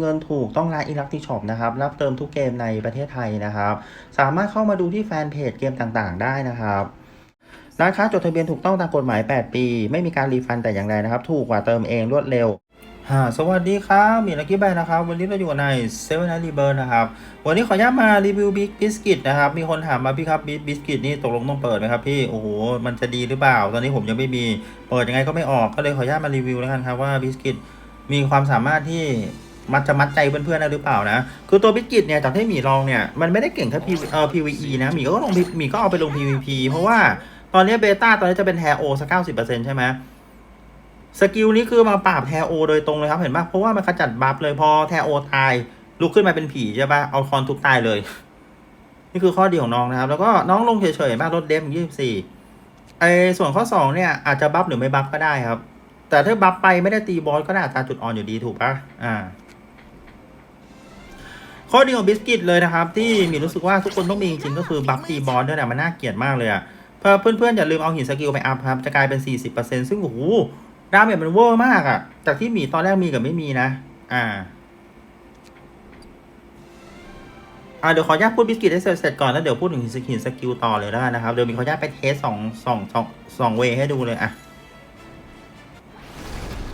เงินถูกต้องร้านอิลักติช็อปนะครับ รับเติมทุกเกมในประเทศไทยนะครับ สามารถเข้ามาดูที่แฟนเพจเกมต่างๆ ได้นะครับร้านค้าจดทะเบียนถูกต้องตามกฎหมาย 8 ปี ไม่มีการรีฟันแต่อย่างใดนะครับ ถูกกว่าเติมเองรวดเร็วฮ่าสวัสดีครับมีลักกี้แบนนะครับ วันนี้เราอยู่ในเซเว่นไอรีเบิร์นะครับ วันนี้ขออนุญาตมารีวิวบิ๊กบิสกิตนะครับ มีคนถามมาพี่ครับบิ๊กบิสกิตนี่ตกลงต้องเปิดไหมครับพี่ โอ้โห มันจะดีหรือเปล่า ตอนนี้ผมยังไม่มี เปิดยังไงก็ไม่ออก ก็เลยขออนุญาตมารีวิวแล้วกันครับว่าบิสกิตมีความสามารถที่ มันจะมัดใจเพื่อนๆได้หรือเปล่านะ คือตัวบิสกิตเนี่ยจากที่หมีลองเนี่ยมันไม่ได้เก่งแค่ PV เอ่อ PVE นะหมีก็ลงหมีก็เอาไปลง PVP เพราะว่าตอนนี้เบต้าตอนนี้จะเป็นแทโอสักเก้าสิบเปอร์เซ็นต์ใช่ไหมสกิลนี้คือมาปราบแทโอโดยตรงเลยครับเห็นปะเพราะว่ามันขจัดบัฟเลยพอแทโอตายลุกขึ้นมาเป็นผีใช่ปะเอาคอนทุบตายเลย นี่คือข้อดีของน้องนะครับ แล้วก็น้องลงเฉยๆมากลดเดฟยี่สิบสี่ไอส่วนข้อสองเนี่ยอาจจะบัฟหรือไม่บัฟก็ได้ครับ แต่ถ้าบัฟไปไม่ได้ตีบอสก็ได้อัตราจุดอ่อนอยู่ดีถูกปะอ่า ข้อดีของบิสกิตเลยนะครับ ที่มีรู้สึกว่าทุกคนต้องมีจริงก็คือบัฟตีบอสด้วยนะมันน่าเกลียดมากเลยอะเพื่อเพื่อนๆอย่าลืมเอาหินสกิลไปอัพครับ จะกลายเป็น 40%ซึ่งโอ้โหดาเมจมันเวอร์มากอะจากที่มีตอนแรกมีกับไม่มีนะ อ่าอ่าเดี๋ยวขออนุญาตพูดบิสกิตให้เสร็จก่อนแล้วเดี๋ยวพูดถึงหินสกิลสกิลต่อเลยแล้วกันนะครับเดี๋ยวมีขออนุญาตไปเทสสองสองสองสองเวให้ดูเลยอะ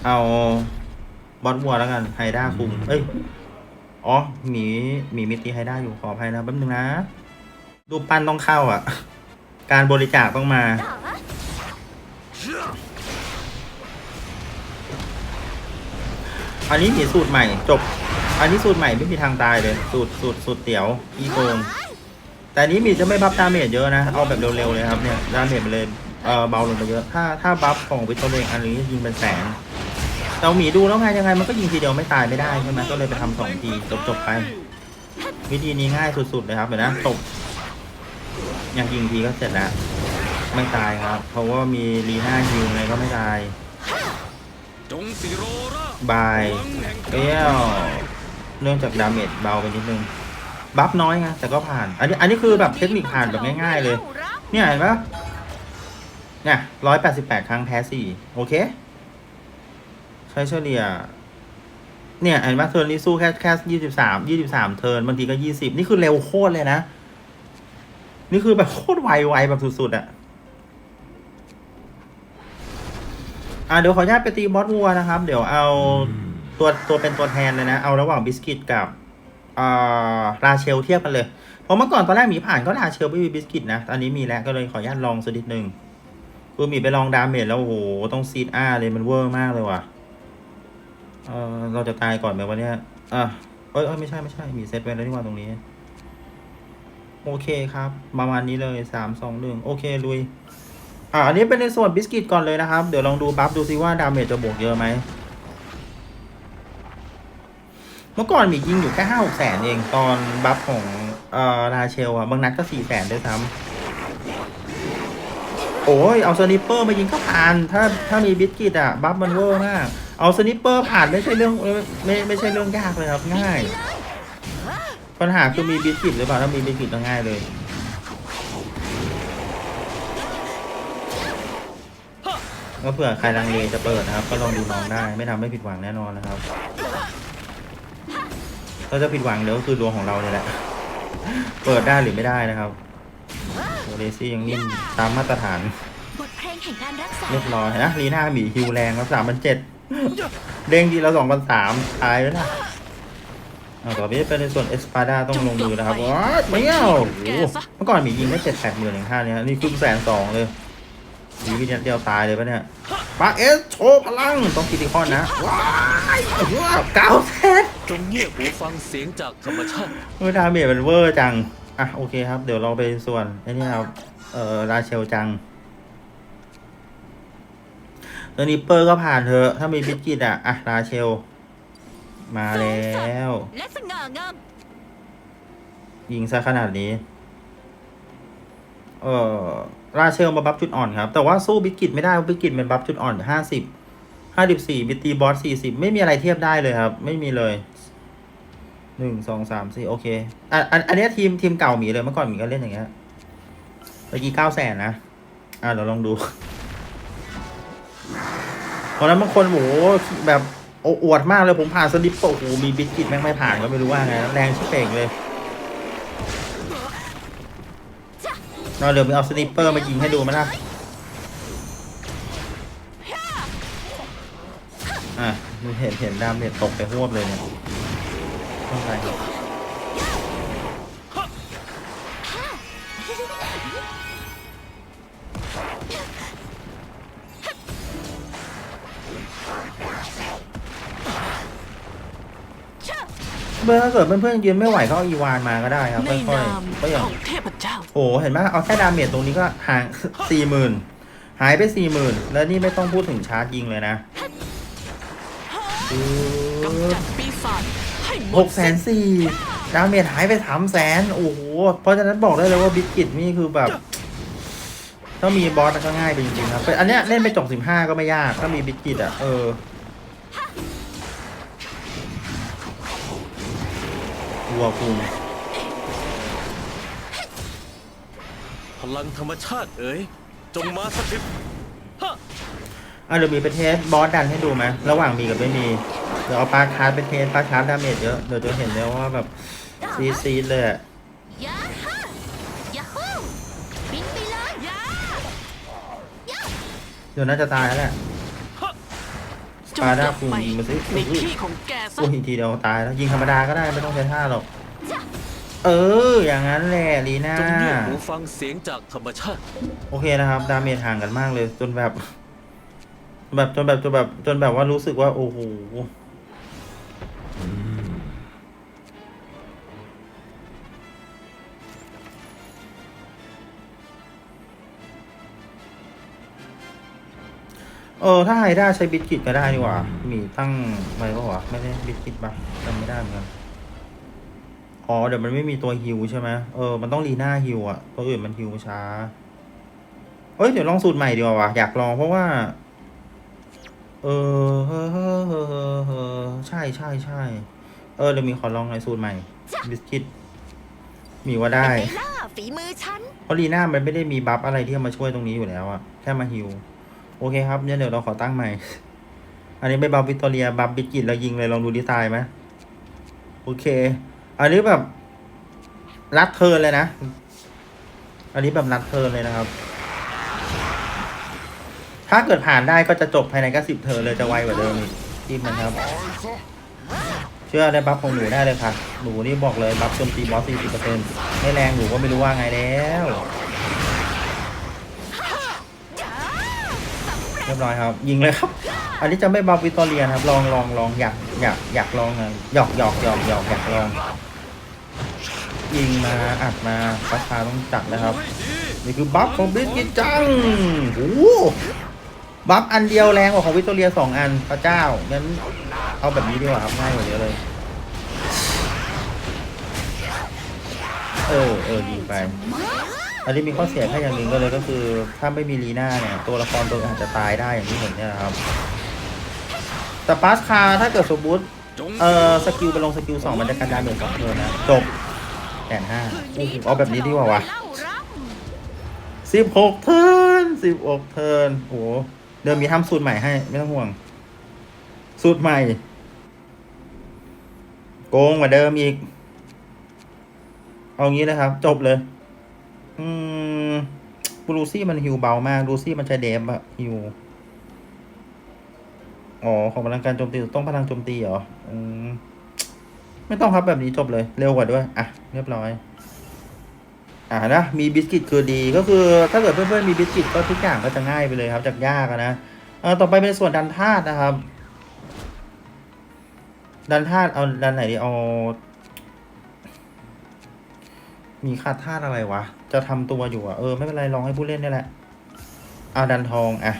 เอาบอสวัวแล้วกันไฮด้าคุมเอ้ย อ๋อหมีหมีมิตีไฮด้าอยู่ขออภัยนะแป๊บนึงนะดูปปั้นต้องเข้าอะ การบริจาคต้องมา อันนี้มีสูตรใหม่ จบ อันนี้สูตรใหม่ไม่มีทางตายเลย สูตรสูตรสูตรเตี๋ยวอีโกงแต่นี้มีจะไม่บัฟดาเมจเยอะนะ เอาแบบเร็วๆเลยครับเนี่ยดาเมจมันเลยเออเบาลงไปเยอะ ถ้าถ้าบัฟของวิตโตเองอันนี้ยิงเป็นแสน เราหมีดูแล้วไงยังไงมันก็ยิงทีเดียวไม่ตายไม่ได้ใช่ไหมก็เลยไปทำสองทีจบจบๆไป วิธีนี้ง่ายสุดๆเลยครับเดี๋ยวนะตบอยากยิงทีก็เสร็จแล้วไม่ตายครับ เพราะว่ามีลีน่าฮิวไงก็ไม่ตายบายเปี้ยวเนื่องจากดาเมจเบาไปนิดนึงบัฟน้อยไงแต่ก็ผ่าน อันนี้อันนี้คือแบบเทคนิคผ่านแบบง่ายๆเลย เนี่ยเห็นปะเนี่ยร้อยแปดสิบแปดครั้งแพ้สี่โอเค ใช้เฉลี่ย เนี่ยเห็นปะเทิร์นนี้สู้แค่แค่ยี่สิบสามยี่สิบสามเทิร์นบางทีก็ยี่สิบนี่คือเร็วโคตรเลยนะ นี่คือแบบโคตรไวไวแบบสุดๆอะอะเดี๋ยวขออนุญาตไปตีบอสวัวนะครับ เดี๋ยวเอาตัวตัวเป็นตัวแทนเลยนะ เอาระหว่างบิสกิตกับอ่าราเชลเทียบกันเลยเพราะเมื่อก่อนตอนแรกหมีผ่านก็ราเชลไม่มีบิสกิตนะตอนนี้มีแล้วก็เลยขออนุญาตลองสักนิดนึงคือหมีไปลองดาเมจแล้วโอ้โหต้องซีดอาเลยมันเวอร์มากเลยว่ะ เออเราจะตายก่อนไหมวันเนี้ยอะเอ้ยเอ้ยไม่ใช่ไม่ใช่ มีเซตไว้แล้วนี่ว่าตรงนี้ โอเคครับ ประมาณนี้เลยสามสองหนึ่งโอเคลุย อะอันนี้เป็นในส่วนบิสกิตก่อนเลยนะครับ เดี๋ยวลองดูบัฟดูซิว่าดาเมจจะบวกเยอะไหม เมื่อก่อนมียิงอยู่แค่ห้าหกแสนเอง ตอนบัฟของเอ่อราเชลอะบางนัดก็สี่แสนด้วยซ้ำโอ้ย เอาสนิปเปอร์มายิงก็ผ่าน ถ้าถ้ามีบิสกิตอะบัฟมันเวอร์มาก เอาสนิปเปอร์ผ่านไม่ใช่เรื่องเอ่อไม่ไม่ใช่เรื่องยากเลยครับง่าย ปัญหาคือมีบิสกิตหรือเปล่าถ้ามีบิสกิตก็ง่ายเลยก็เผื่อใครลังเลจะเปิดนะครับ ก็ลองดูน้องได้ ไม่ทำให้ผิดหวังแน่นอนนะครับถ้าจะผิดหวังเดี๋ยวก็คือดวงของเราเนี่ยแหละ เปิดได้หรือไม่ได้นะครับโอเดซี่ยังนิ่มตามมาตรฐานบทเพลงแห่งการรักษาเรียบร้อยนะลีน่าหมีฮิวแรงครับสามพันเจ็ด เด้งทีละสองพันสามตายแล้วนะเอาต่อไปเป็นในส่วนเอสปาดาต้องลงมือนะครับว้าไม่เอาโอ้โหเมื่อก่อนหมียิงได้เจ็ดแปดหมื่นอย่างท่าเนี้ยนี่ครึ่งแสนสองเลยดีวิธีเดียวตายเลยปะเนี่ยปาเอสโชว์พลังต้องคิดอีกข้อนะว้ายว้าวเก้าแสนจงเงียบหูฟังเสียงจากธรรมชาติเมื่อดาเมจมันเวอร์จังอะโอเคครับ เดี๋ยวเราไปส่วนไอ้นี่ครับเอ่อราเชลจัง ตัวนี้เปอร์ก็ผ่านเถอะถ้ามีบิสกิตอะ อะ ราเชล มาแล้ว และสง่างาม ยิงซะขนาดนี้ เออราเชลมาบัฟจุดอ่อนครับ แต่ว่าสู้บิสกิตไม่ได้บิสกิตมันบัฟจุดอ่อนห้าสิบห้าสิบสี่บิตตีบอสสี่สิบไม่มีอะไรเทียบได้เลยครับ ไม่มีเลยหนึ่งสองสามสี่โอเคอะอันอันนี้ทีมทีมเก่าหมีเลยเมื่อก่อนหมีก็เล่นอย่างเงี้ยเมื่อกี้เก้าแสนนะ อะเดี๋ยวลองดู ตอนนั้นบางคนโหแบบโอ้อวดมากเลยผมผ่านสลิปโอ้โหมีบิสกิตแม่งไม่ผ่านก็ไม่รู้ว่าไงแรงชิบเป่งเลยนอนเดี๋ยวมีเอาสนิปเปอร์มายิงให้ดูไหมล่ะอะมีเห็นเห็นดามเมจตกไปหวบเลยเนี่ยต้องไป ครับเมื่อถ้าเกิดเพื่อนๆยืนไม่ไหวก็เอาอีวานมาก็ได้ครับในค่อยนามๆก็อย่างของเทพเจ้า โอ้โหเห็นไหมเอาแค่ดาเมจตรงนี้ก็ห่างสี่หมื่นหายไปสี่หมื่นแล้วนี่ไม่ต้องพูดถึงชาร์จยิงเลยนะกำจัดปีศาจให้หมหดกแสนสี่ดาเมจหายไปสามแสนโอ้โหเพราะฉะนั้นบอกได้เลยว่าบิสกิตนี่คือแบบ ถ้ามีบอสก็ง่ายไปจริงๆครับเป็นอันเนี้ยเล่นไปจบสิบห้าก็ไม่ยาก ถ้ามีบิสกิตอะเออ วัวคุงพลังธรรมชาติเอ๋ยจงมาสถิตฮะอะเดี๋ยวมีไปเทสบอสดันให้ดูไหมระหว่างมีกับไม่มีเดี๋ยวเอาปาร์คคาร์ดไปเทสปาร์คคาร์ดดาเมจเยอะเดี๋ยวจะเห็นเลยว่าแบบซีดซีดเลยอะยาฮ่ายาฮูบินไปเลยยาเดี๋ยวน่าจะตายแล้วแหละ จงปาดากลับคุงไปยิงมาสิในที่ของแกซะอุ้ยทีเดียวตายแล้วยิงธรรมดาก็ได้ไม่ต้องใช้ท่าหรอก เออ อย่างนั้นแหละลีน่า จงเงี่ยหูฟังเสียงจากธรรมชาติ โอเคนะครับ ดาเมจห่างกันมากเลยจนแบบ แบบจนแบบจนแบบจนแบบว่ารู้สึกว่า โอ้โห เออ ถ้าไฮด้าใช้บิสกิตก็ได้ดีกว่า มีตั้งไว้ก็วะไม่ได้บิสกิตปะจำไม่ได้เหมือนกัน อ๋อ เดี๋ยวมันไม่มีตัวฮิวใช่ไหมเออ มันต้องรีหน้าฮิวอะตัวอื่นมันฮิวช้า เอ้ย เดี๋ยวลองสูตรใหม่ดีกว่าวะอยากลองเพราะว่า เออเฮ้อเฮ้อเฮ้อเฮ้อเฮ้อใช่ใช่ใช่ เออ เดี๋ยวมีขอลองในสูตรใหม่ บิสกิต มีว่าได้ไปล่าฝีมือฉันเพราะลีน่ามันไม่ได้มีบัฟอะไรที่จะมาช่วยตรงนี้อยู่แล้วอะแค่มาฮิว โอเคครับงั้นเดี๋ยวเราขอตั้งใหม่ อันนี้ไม่บัฟวิตตอเรียบัฟบิสกิตแล้วยิงเลยลองดูดีไซน์ไหมโอเค อันนี้แบบรัดเทินเลยนะ อันนี้แบบรัดเทินเลยนะครับ ถ้าเกิดผ่านได้ก็จะจบภายในแค่สิบเทินเลยจะไวกว่าเดิมอีกทีมนะครับ เชื่อได้บัฟของหนูได้เลยค่ะ หนูนี่บอกเลยบัฟโจมตีบอสสี่สิบเปอร์เซ็นต์ไม่แรงหนูก็ไม่รู้ว่าไงแล้ว เรียบร้อยครับ ยิงเลยครับ อันนี้จะไม่บัฟวิตตอเรียนะครับ ลองลองลองอยากอยากอยากลองนะหยอกหยอกหยอกหยอกอยากลอง ยิงมาอัดมาราคาต้องจัดนะครับ นี่คือบัฟของบิสกิจังโอ้บัฟอันเดียวแรงกว่าของวิตตอเรียสองอันพระเจ้างั้นเอาแบบนี้ดีกว่าครับง่ายกว่าเยอะเลยเออเออยิงไป อันนี้มีข้อเสียแค่อย่างหนึ่งก็เลยก็คือ ถ้าไม่มีลีน่าเนี่ยตัวละครตัวอาจจะตายได้อย่างที่เห็นเนี่ยนะครับ แต่ปาสคาถ้าเกิดสมมติเออสกิลไปลงสกิลสองมันจะกันดาเมจสองเทิร์นนะ จบแสนห้าอ้โหเอาแบบนี้ดีกว่าวะเล่าร่สิบหกเทิร์นสิบหกเทิร์นโอ้เดี๋ยวมีทำสูตรใหม่ให้ ไม่ต้องห่วง สูตรใหม่ โกงกว่าเดิมอีก เอางี้นะครับ จบเลย อืมบลูซี่มันฮิวเบามากลูซี่มันใช้เดฟอะฮิวอ๋อของพลังการโจมตีต้องพลังโจมตีเหรออืมไม่ต้องครับแบบนี้จบเลยเร็วกว่าด้วย อะ เรียบร้อย อ่านะมีบิสกิตคือดีก็คือ ถ้าเกิดเพื่อนๆมีบิสกิตก็ทุกอย่างก็จะง่ายไปเลยครับ จากยากนะต่อไปเป็นส่วนดันธาตุนะครับ ดันธาตุเอาดันไหนดีเอา มีขาดธาอะไรวะ จะทำตัวอยู่อะเออ ไม่เป็นไรลองให้ผู้เล่นนี่แหละอาดันทองอะ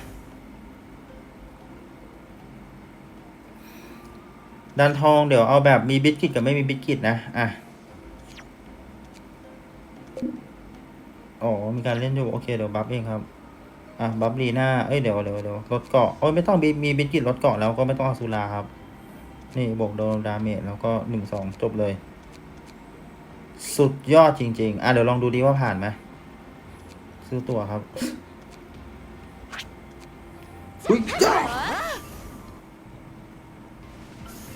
ดันทองเดี๋ยวเอาแบบมีบิสกิตกับไม่มีบิสกิตนะอะอ๋อมีการเล่นอยู่ โอเคเดี๋ยวบัฟเองครับ อะบัฟลีน่าเอ้ยเดี๋ยวเดี๋ยวเดี๋ยวลดเกาะโอ้ยไม่ต้องมีมีบินกิตลดเกาะแล้วก็ไม่ต้องอาสุราครับ นี่บวกโดนดาเมจแล้วก็หนึ่งสองจบเลย สุดยอดจริง ๆ อะเดี๋ยวลองดูดีว่าผ่านไหมซื้อตัวครับอุ้ยจ้า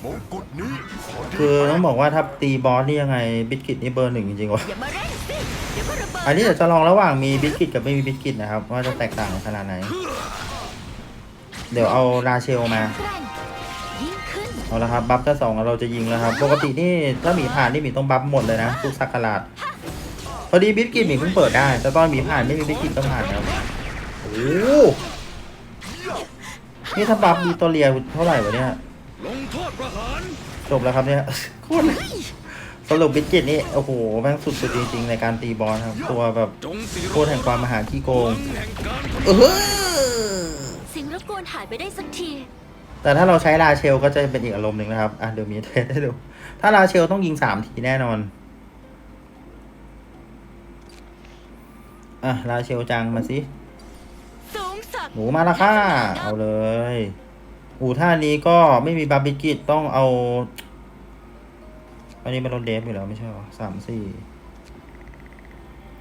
มงกุฎนี้ขอดีคือต้องบอกว่าถ้าตีบอสนี่ยังไงบิสกิตนี่เบอร์หนึ่งจริงๆวะอย่ามาเร่งสิเดี๋ยวก็ระเบิดอันนี้เดี๋ยวจะลองระหว่างมีบิสกิตกับไม่มีบิสกิตนะครับว่าจะแตกต่างกันขนาดไหน เดี๋ยวเอาราเชลมาแกร่งยิ่งขึ้น เอาละครับ บัฟจะสองเราจะยิงแล้วครับ ปกตินี่ถ้าหมีผ่านนี่หมีต้องบัฟหมดเลยนะทุกสักการาดพอดีบิสกิตหมีเพิ่งเปิดได้ แต่ตอนหมีผ่านไม่มีบิสกิตก็ผ่านครับโอ้โหนี่ถ้าบัฟมีตัวเรียเท่าไหร่วะเนี่ยจบแล้วครับเนี่ยโคตรสรุปบิสกิตนี่โอ้โหแม่งสุดๆจริงๆในการตีบอลครับ ตัวแบบโคตรแห่งความมหาขี้โกงเออสิ่งรบกวนหายไปได้สักที แต่ถ้าเราใช้ราเชลก็จะเป็นอีกอารมณ์หนึ่งนะครับ อะเดี๋ยวมีเทสให้ดู ถ้าราเชลต้องยิงสามทีแน่นอน อะราเชลจังมาสิหนูมาและค่ะ เอาเลยอูท่านี้ก็ไม่มีบาร์บีกิตต้องเอา อันนี้เป็นรถเดฟอยู่แล้วไม่ใช่หรอสามสี่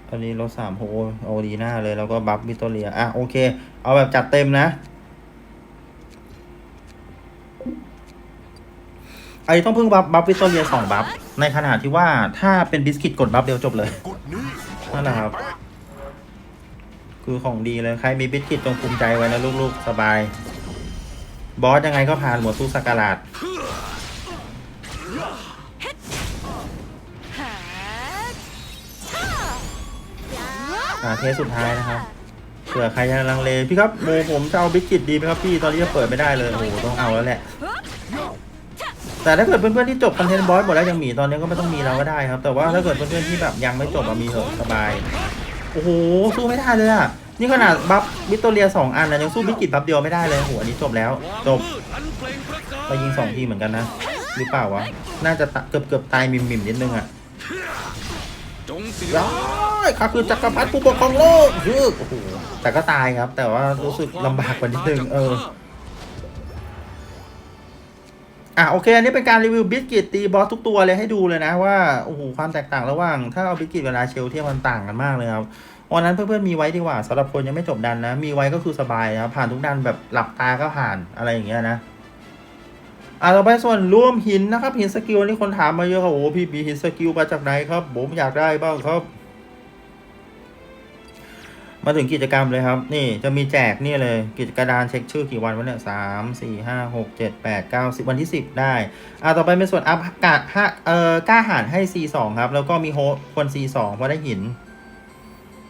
อันนี้รถสามโฮโอดีหน้าเลยแล้วก็บัฟวิตอเรีย อะโอเค เอาแบบจัดเต็มนะ ไอ้ต้องพึ่งบัฟบัฟวิตอเรียสองบัฟในขณะที่ว่าถ้าเป็นบิสกิตกดบัฟเดียวจบเลยนั่นแหละครับ คือของดีเลยใครมีบิสกิตจงภูมิใจไว้นะลูกๆสบาย บอสยังไงก็ผ่านหมดทุกสักการาดหาท่าอย่าอ่าเทสสุดท้ายนะครับเผื่อใครยังลังเลพี่ครับโมผมจะเอาบิสกิตดีไหมครับพี่ตอนนี้จะเปิดไม่ได้เลยโอ้โหต้องเอาแล้วแหละ แต่ถ้าเกิดเพื่อนๆที่จบคอนเทนต์บอสหมดแล้วยังมีตอนนี้ก็ไม่ต้องมีเราก็ได้ครับ แต่ว่าถ้าเกิดเพื่อนๆที่แบบยังไม่จบอะมีเถอะสบาย โอ้โหสู้ไม่ได้เลยอะนี่ขนาดบัฟวิตอเรียสองอันนะยังสู้บิกิตบัฟเดียวไม่ได้เลยโหอันนี้จบแล้วจบมืดอันเปยิงสองทีเหมือนกันนะหรือเปล่าวะน่าจะเกือบเกือบตายมิมมิมนิดนึงอะจงสีย้อยข้าคือจักรพรรดิผู้ปกครองโลกคือโอ้โหแต่ก็ตายครับ แต่ว่ารู้สึกลำบากกว่านิดนึงเออ อะโอเค อันนี้เป็นการรีวิวบิสกิตตีบอสทุกตัวเลยให้ดูเลยนะว่าโอ้โหความแตกต่างระหว่าง ถ้าเอาบิสกิตกับราเชลเทียบมันต่างกันมากเลยครับวันนั้นเพื่อนๆมีไว้ดีกว่าสำหรับคนยังไม่จบดันนะ มีไว้ก็คือสบายนะครับผ่านทุกดันแบบหลับตาก็ผ่านอะไรอย่างเงี้ยนะอะต่อไปส่วนร่วมหินนะครับหินสกิลนี่คนถามมาเยอะครับโอ้พี่มีหินสกิลมาจากไหนครับผมอยากได้บ้างครับ มาถึงกิจกรรมเลยครับ นี่จะมีแจกนี่เลยกิจกระดานเช็คชื่อกี่วันวะเนี่ยสามสี่ห้าหกเจ็ดแปดเก้าสิบวันที่สิบได้ อะต่อไปเป็นส่วนอัพกาดห้าเอ่อกล้าหารให้ C สองครับ แล้วก็มีโฮคน C สองเพราะได้หิน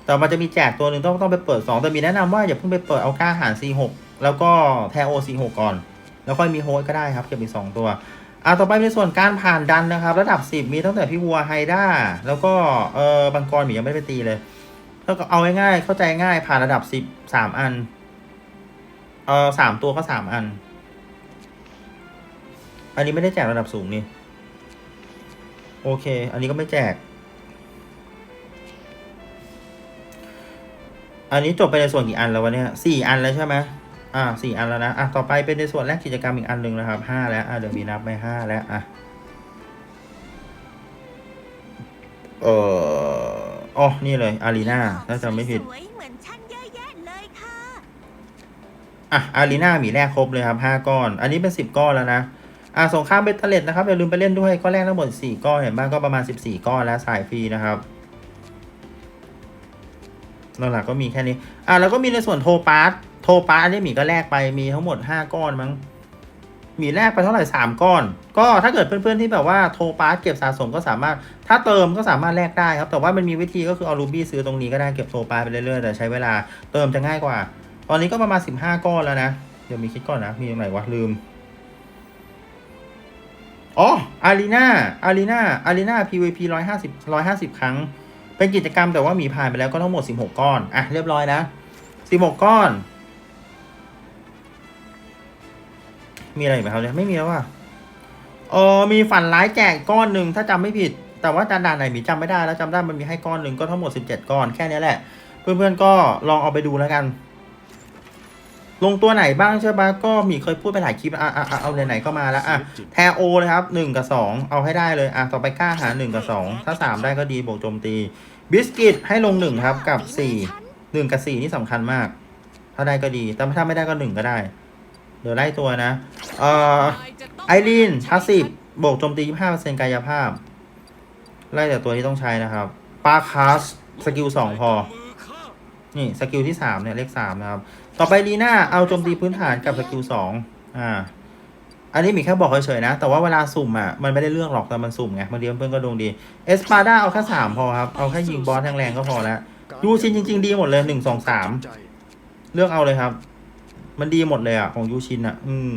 แต่มันจะมีแจกตัวหนึ่งต้องต้องไปเปิดสองแต่มีแนะนำว่าอย่าเพิ่งไปเปิดเอากล้าหาร C หกแล้วก็แทโอ C หกก่อน แล้วค่อยมีโฮก็ได้ครับเก็บอีกสองตัวอะต่อไปในส่วนการผ่านดันนะครับ ระดับสิบมีตั้งแต่พี่วัวไฮด้าแล้วก็เออบังกรหมียังไม่ไปตีเลย แล้วก็เอาง่ายๆเข้าใจง่ายผ่านระดับสิบสามอัน เออสามตัวก็สามอัน อันนี้ไม่ได้แจกระดับสูงนี่ โอเค อันนี้ก็ไม่แจก อันนี้จบไปในส่วนกี่อันแล้ววะเนี่ยสี่อันแล้วใช่ไหมอ่าสี่อันแล้วนะ อะ ต่อไปเป็นในส่วนแรกกิจกรรมอีกอันหนึ่งนะครับห้าแล้ว อะ เดี๋ยวมีนับไปห้าแล้ว อะ เออ อ๋อ นี่เลยอารีนาถ้าจำไม่ผิด สวยๆเหมือนฉันเยอะแยะเลยค่ะ อะ อารีนามีแรกครบเลยครับห้าก้อน อันนี้เป็นสิบก้อนแล้วนะ อะสงครามเบตเตอร์เลตนะครับ อย่าลืมไปเล่นด้วยก็แรกทั้งหมดสี่ก้อน เห็นบ้างก็ประมาณสิบสี่ก้อนแล้วสายฟรีนะครับหลักๆก็มีแค่นี้ อะแล้วก็มีในส่วนโทปาร์ตโทปาร์ตนี่หมีก็แลกไป มีทั้งหมดห้าก้อนมั้ง มีแลกไปเท่าไหร่สามก้อน ก็ถ้าเกิดเพื่อนๆที่แบบว่าโทปาร์ตเก็บสะสมก็สามารถ ถ้าเติมก็สามารถแลกได้ครับ แต่ว่ามันมีวิธีก็คือเอารูบี้ซื้อตรงนี้ก็ได้เก็บโทปาร์ตไปเรื่อยๆแต่ใช้เวลาเติมจะง่ายกว่า ตอนนี้ก็ประมาณสิบห้าก้อนแล้วนะ เดี๋ยวมีคิดก่อนนะ มีตรงไหนวะลืมอ๋ออารีนาอารีนาอารีนา PVP ร้อยห้าสิบร้อยห้าสิบครั้ง เป็นกิจกรรมแต่ว่ามีผ่านไปแล้วก็ทั้งหมดสิบหกก้อน อะเรียบร้อยนะสิบหกก้อน มีอะไรอีกไหมครับเนี่ยไม่มีแล้วว่ะเออมีฝันร้ายแจกก้อนหนึ่งถ้าจำไม่ผิด แต่ว่าจานด่านไหนมีจำไม่ได้แล้วจำได้มันมีให้ก้อนหนึ่งก็ทั้งหมดสิบเจ็ดก้อนแค่นี้แหละ เพื่อนๆก็ลองเอาไปดูแล้วกัน ลงตัวไหนบ้างใช่ปะก็มีเคยพูดไปหลายคลิปอะอะอะเอาไหนๆก็มาแล้วอะแทโอเลยครับหนึ่งกับสองเอาให้ได้เลยอะต่อไปกล้าหาหนึ่งกับสองถ้าสามได้ก็ดีบวกโจมตี บิสกิตให้ลงหนึ่งครับกับสี่หนึ่งกับสี่นี่สำคัญมาก ถ้าได้ก็ดีแต่ถ้าไม่ได้ก็หนึ่งก็ได้ เดี๋ยวไล่ตัวนะ เอ่อนายจะต้องไอรีนพาสซีฟบวกโจมตี 25%กายภาพ ไล่แต่ตัวที่ต้องใช้นะครับปาคาสสกิล2พอ นี่สกิลที่3เนี่ยเลข3นะครับ ต่อไปลีน่าเอาโจมตีพื้นฐานกับสกิล2อ่า อันนี้มีแค่บอกเฉยๆนะ แต่ว่าเวลาสุ่มอะมันไม่ได้เรื่องหรอกแต่มันสุ่มไงบางทีเพื่อนก็ดวงดี เอสปาด้าเอาแค่3พอครับ เอาแค่ยิงบอสแรงๆก็พอแล้วยูชินจริง ๆ ดีหมดเลย1 2 3ใจเลือกเอาเลยครับ มันดีหมดเลยอะ ของยูชินอะ อืม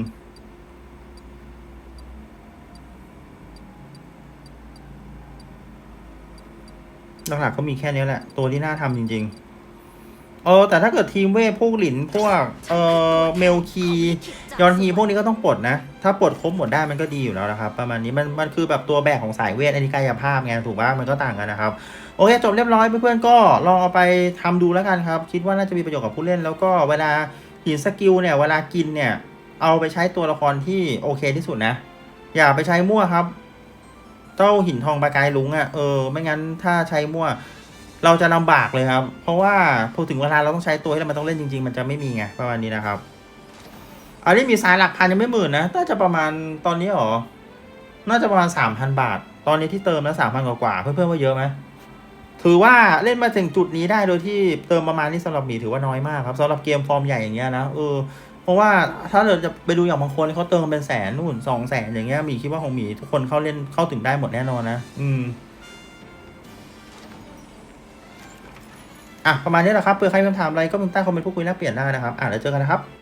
หลักๆก็มีแค่นี้แหละ ตัวที่น่าทำจริง ๆ เออ แต่ถ้าเกิดทีมเวทพวกหลินพวก เออเมลคี ยอนฮีพวกนี้ก็ต้องปลดนะ ถ้าปลดครบหมดได้มันก็ดีอยู่แล้วนะครับ ประมาณนี้มันมันคือแบบตัวแบกของสายเวทอันนี้กายภาพไงถูกป่ะมันก็ต่างกันนะครับโอเคจบเรียบร้อยเพื่อนๆก็ลองเอาไปทำดูแล้วกันครับ คิดว่าน่าจะมีประโยชน์กับผู้เล่นแล้วก็เวลา หินสกิลเนี่ยเวลากินเนี่ยเอาไปใช้ตัวละครที่โอเคที่สุดนะ อย่าไปใช้มั่วครับ เจ้าหินทองประกายลุงอะ่ะเออไม่งั้นถ้าใช้มั่ว เราจะลำบากเลยครับ เพราะว่าพอถึงเวลาเราต้องใช้ตัวที่มันต้องเล่นจริง ๆ มันจะไม่มีไงประมาณนี้นะครับอันนี้มีสายหลักพันยังไม่หมื่นนะน่าจะประมาณตอนนี้หรอน่าจะประมาณสามพันบาท ตอนนี้ที่เติมแล้วสามพันกว่าเพื่อนๆว่าเยอะไหม ถือว่าเล่นมาถึงจุดนี้ได้โดยที่เติมประมาณนี้สำหรับหมีถือว่าน้อยมากครับสำหรับเกมฟอร์มใหญ่อย่างเงี้ยนะเออเพราะว่าถ้าเราจะไปดูอย่างบางคนเขาเติมเป็นแสนนู่นสองแสนอย่างเงี้ยมีคิดว่าของหมีทุกคนเข้าเล่นเข้าถึงได้หมดแน่นอนนะ อืมอะประมาณนี้แหละครับเผื่อใครมีคำถามอะไรก็มีใต้คอมเมนต์พูดคุยแลกเปลี่ยนได้นะครับ อะแล้วเจอกันนะครับ